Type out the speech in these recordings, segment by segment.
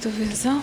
do Vezão.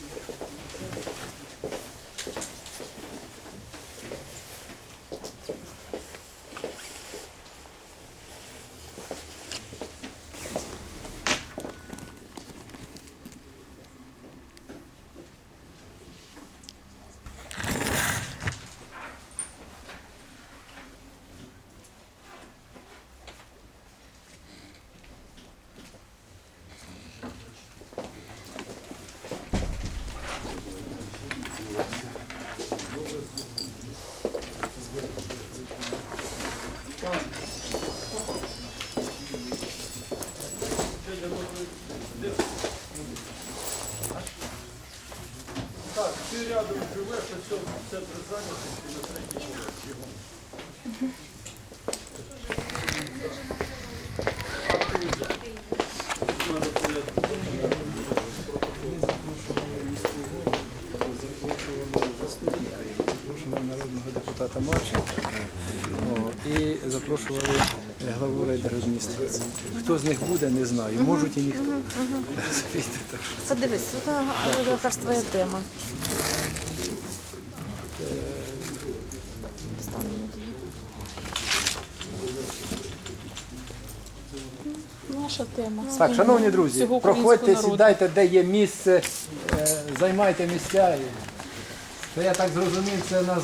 Так, ти рядом живеш, а все, це при зайнятості на третій депутата Марченка О, і запрошували главу райдержадміністрації. Хто з них буде, не знаю. Можуть і ніхто. Подивись, тут а, твоя тема. Наша тема. Так, шановні друзі, проходьте, сідайте, де є місце, е, займайте місця. То я так зрозумів, це у нас